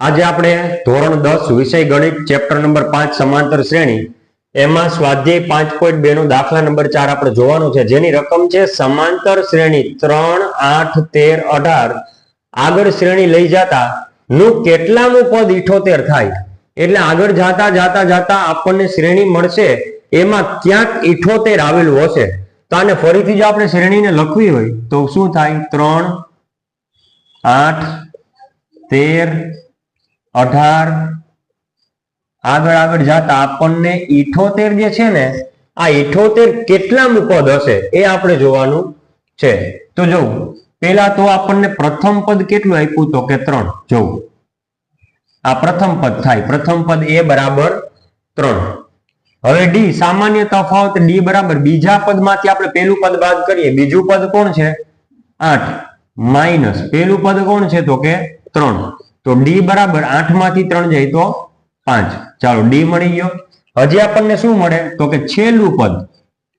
આજે આપણે ધોરણ દસ વિષય ગણિત ચેપ્ટર નંબર પાંચ, સમાંતર શ્રેણી, એમાં સ્વાધ્યાય પાંચ પોઈન્ટ બે નો દાખલા નંબર ચાર આપણે જોવાનું છે. જેની રકમ છે સમાંતર શ્રેણી ત્રણ, આઠ, તેર, અઢાર. આગળ શ્રેણી લઈ જતા નું કેટલામું પદ ઇઠોતેર થાય? એટલે આગળ જાતા જાતા જાતા આપણને શ્રેણી મળશે, એમાં ક્યાંક ઇઠોતેર આવેલું હશે. તો આને ફરીથી જો આપણે શ્રેણીને લખવી હોય, તો શું થાય? ત્રણ, આઠ, તેર અઢાર. આગળ આગળ જતા આપણને ઇઠોતેર જે છે ને, આ ઇઠોતેર કેટલામું પદ હશે એ આપણે જોવાનું છે. તો જોવું પેલા તો આપણને પ્રથમ પદ કેટલું આપ્યું? તો કે ત્રણ. જોવું આ પ્રથમ પદ થાય. પ્રથમ પદ એ બરાબર ત્રણ. હવે ડી સામાન્ય તફાવત ડી બરાબર. બીજા પદમાંથી આપણે પેલું પદ બાદ કરીએ. બીજું પદ કોણ છે? આઠ. માઇનસ. પેલું પદ કોણ છે? તો કે ત્રણ. તો ડી બરાબર આઠમાંથી ત્રણ જાય તો પાંચ. ચાલો ડી મળી ગયો. હજી આપણને શું મળે? તો કે છેલ્લું પદ.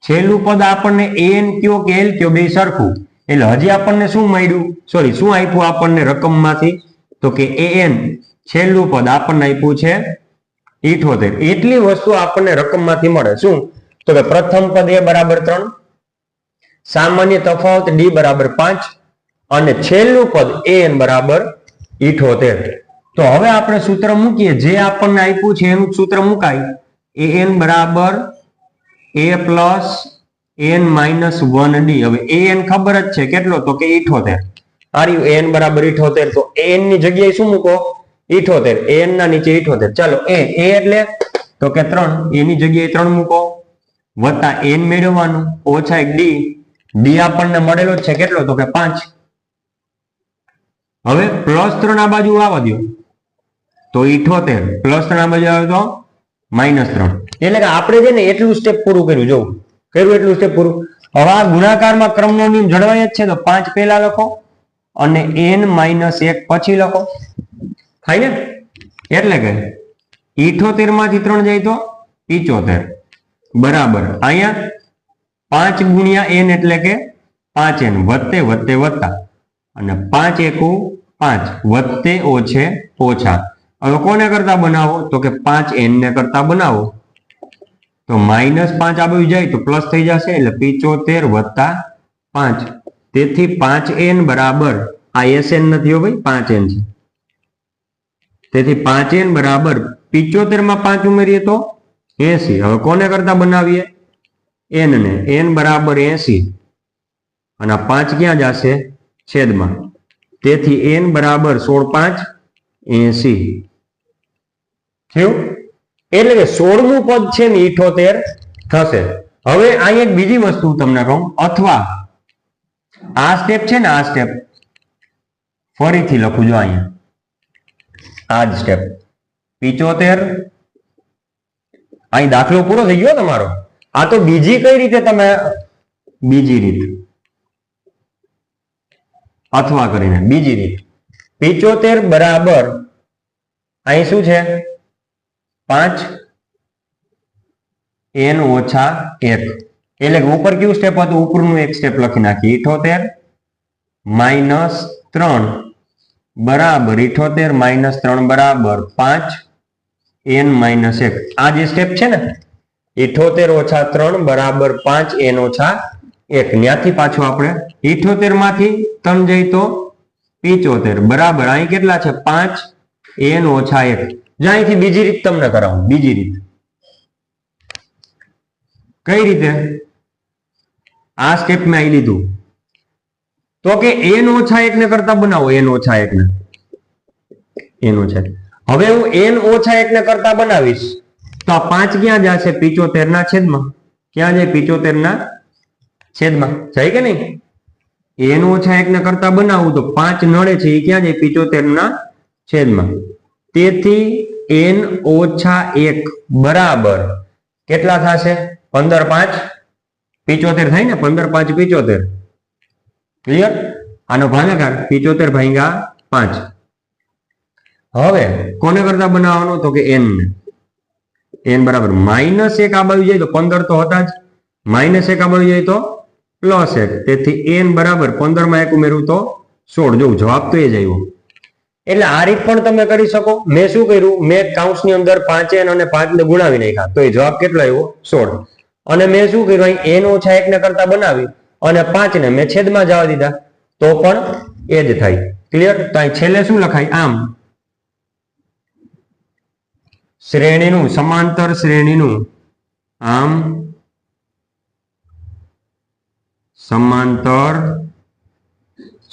છેલ્લું પદ આપણને એન કયો કે એલ કયો બે સરખું. એટલે હજી આપણને શું મળ્યું? સોરી શું આપ્યું આપણને રકમમાંથી? તો કે એન. છેલ્લું પદ આપણને આપ્યું છે ઇઠોતેર. એટલી વસ્તુ આપણને રકમમાંથી મળે. શું? તો કે પ્રથમ પદ એ બરાબર ત્રણ. સામાન્ય તફાવત ડી બરાબર પાંચ. અને છેલ્લું પદ એ એન બરાબર ઇઠોતેર. તો હવે આપણે સૂત્ર મૂકીએ. જે આપણને આપ્યું છે એનું સૂત્ર મુકાય. એ એન બરાબર a plus n minus one d. હવે એ એન ખબર જ છે કેટલો? તો કે ઇઠોતેર. આર્યું એન બરાબર ઇઠોતેર. તો એનની જગ્યાએ શું મૂકો? ઇઠોતેર. એન ના નીચે ઇઠોતેર. ચાલો, એ એ એટલે તો કે ત્રણ. એની જગ્યાએ ત્રણ મૂકો. વત્તા એન મેળવવાનું. ઓછા એક ડી. ડી આપણને મળેલો છે કેટલો? તો કે પાંચ. હવે પ્લસ ત્રણ આ બાજુ આવવા દો તો ઇઠોતેર. પ્લસ ત્રણ આ બાજુ આવે તો માઇનસ ત્રણ. એટલે કે આપણે છે ને એટલું સ્ટેપ પૂરું કર્યું જોવું કર્યું એટલું સ્ટેપ પૂરું. હવે આ ગુણાકારમાં ક્રમનો નિયમ જળવાય જ છે તો પાંચ પહેલા લખો અને એન માઇનસ એક પછી લખો. થાય ને એટલે કે ઇઠોતેરમાંથી ત્રણ જાય તો પિચોતેર. બરાબર. અહીંયા પાંચ ગુણ્યા એન એટલે કે પાંચ એન વત્તે વત્તે વત્તા અને પાંચ એકુ પાંચ. વધતે ઓછે ઓછા. હવે કોને કરતા બનાવો? તો કે પાંચ એન ને કરતા બનાવો. તો માઇનસ પાંચ આ જાય તો પ્લસ થઈ જશે એટલે પિચોતેર વત્તા પાંચ. તેથી પાંચ એન બરાબર આ એસ એન નથી હો ભાઈ, પાંચ એન છે. તેથી પાંચ એન બરાબર પિચોતેરમાં પાંચ ઉમેરીએ તો એસી. હવે કોને કરતા બનાવીએ? એન ને. એન બરાબર એસી. અને પાંચ ક્યાં જશે? છેદમાં. તેથી એન બરાબર સોળ પાંચ એસી. થયું? એટલે કે સોળમું પદ છે ને ઇઠોતેર થશે. હવે અહીં એક બીજી વસ્તુ તમને કહું. અથવા આ સ્ટેપ છે ને આ સ્ટેપ ફરીથી લખું જો અહીંયા. આ જ સ્ટેપ પિચોતેર. અહીં દાખલો પૂરો થઈ ગયો તમારો. આ તો બીજી કઈ રીતે તમે, બીજી રીત. અથવા કરીને. બીજી રીત. પિચોતેર બરાબર અહીં શું છે? પાંચ એન ઓછા એક. એટલે ઉપર કયું સ્ટેપ હતું? ઉપરનું એક સ્ટેપ લખી નાખી. ઇઠોતેર માઇનસ ત્રણ બરાબર. ઇઠોતેર માઇનસ ત્રણ બરાબર. પાંચ એન માઇનસ એક. આ જે સ્ટેપ છે ને, ઇઠોતેર ઓછા ત્રણ બરાબર પાંચ એન ઓછા એક ત્યાંથી પાછું આપણે. ઇઠોતેરમાંથી ત્રણ જઈ તો પિચોતેર. બરાબર, અહીં કેટલા છે? પાંચ. એન ઓછા એક. અહીંથી બીજી રીત તમને કરાવું. બીજી રીત. કઈ રીતે? આ સ્ટેપ મેં અહીં લીધું. તો કે એન ઓછા એક ને કરતા બનાવો. એન ઓછા એક ને એન ઓછા હવે હું એન ઓછા એક ને કરતા બનાવીશ. તો આ પાંચ ક્યાં જશે? પિચોતેર ના છેદમાં. ક્યાં જાય? પિચોતેર ના છેદમાં. જાય કે નહીં? એનું ઓછા એક ને કરતા બનાવવું તો પાંચ નડે છે એ ક્યાં જાય? પિચોતેર ના છેદમાં. તેથી એન ઓછા એક બરાબર કેટલા થશે? પંદર પાંચ? પિચોતેર થાય ને? પંદર પાંચ પિચોતેર. ક્લિયર આનો ભાગાકાર પિચોતેર ભાગ્યા પાંચ. હવે કોને કરતા બનાવવાનો? તો કે એન એન બરાબર. માઇનસ એક આ બાજુ જાય તો પંદર તો હતા જ. માઇનસ એક આ બાજુ જાય તો પ્લસ એક તેથી એન બરાબર પંદરમાં એક ઉમેરું તો સોળ. જો જવાબ તો એ જ આવ્યો. એટલે આ રીત પણ તમે કરી શકો. મેં શું કર્યું? મેં કાઉન્સની અંદર પાંચે અને પાંચ ને ગુણાવી નાખ્યા. તો એ જવાબ કેટલો આવ્યો? સોળ. અને મેં શું કર્યું? એન ઓછા એક ને કરતા બનાવી અને પાંચ ને મેં છેદમાં જવા દીધા. તો પણ એ જ થાય. ક્લિયર તો અહીં છેલ્લે શું લખાય? આમ. શ્રેણીનું, સમાંતર શ્રેણીનું. આમ. સમાંતર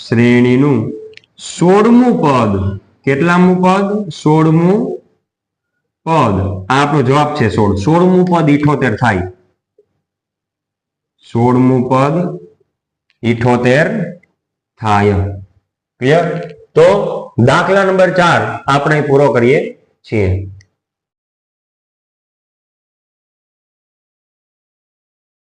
શ્રેણીનું સોળમું પદ. કેટલામું પદ? સોળમું પદ. આપણો જવાબ છે સોળ. સોળમું પદ ઇઠોતેર થાય. સોળમું પદ ઇઠોતેર થાય. ક્લિયર તો દાખલા નંબર ચાર આપણે પૂરો કરીએ છીએ.